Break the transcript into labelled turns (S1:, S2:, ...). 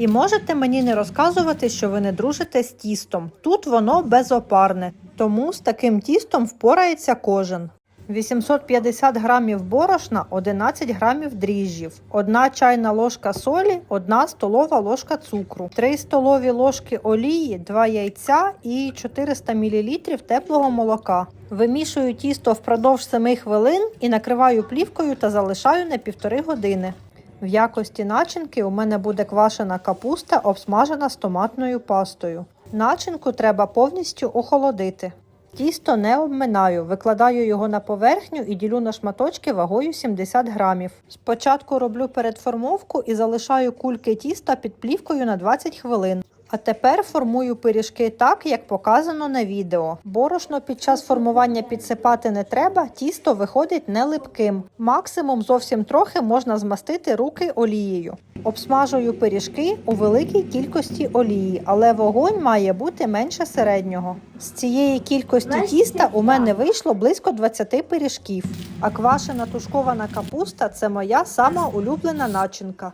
S1: І можете мені не розказувати, що ви не дружите з тістом. Тут воно безопарне, тому з таким тістом впорається кожен. 850 грамів борошна, 11 грамів дріжджів, 1 чайна ложка солі, 1 столова ложка цукру, 3 столові ложки олії, 2 яйця і 400 мл теплого молока. Вимішую тісто впродовж 7 хвилин і накриваю плівкою та залишаю на півтори години. В якості начинки у мене буде квашена капуста, обсмажена з томатною пастою. Начинку треба повністю охолодити. Тісто не обминаю, викладаю його на поверхню і ділю на шматочки вагою 70 грамів. Спочатку роблю передформовку і залишаю кульки тіста під плівкою на 20 хвилин. А тепер формую пиріжки так, як показано на відео. Борошно під час формування підсипати не треба, тісто виходить не липким. Максимум зовсім трохи можна змастити руки олією. Обсмажую пиріжки у великій кількості олії, але вогонь має бути менше середнього. З цієї кількості тіста у мене вийшло близько 20 пиріжків. А квашена тушкована капуста це моя сама улюблена начинка.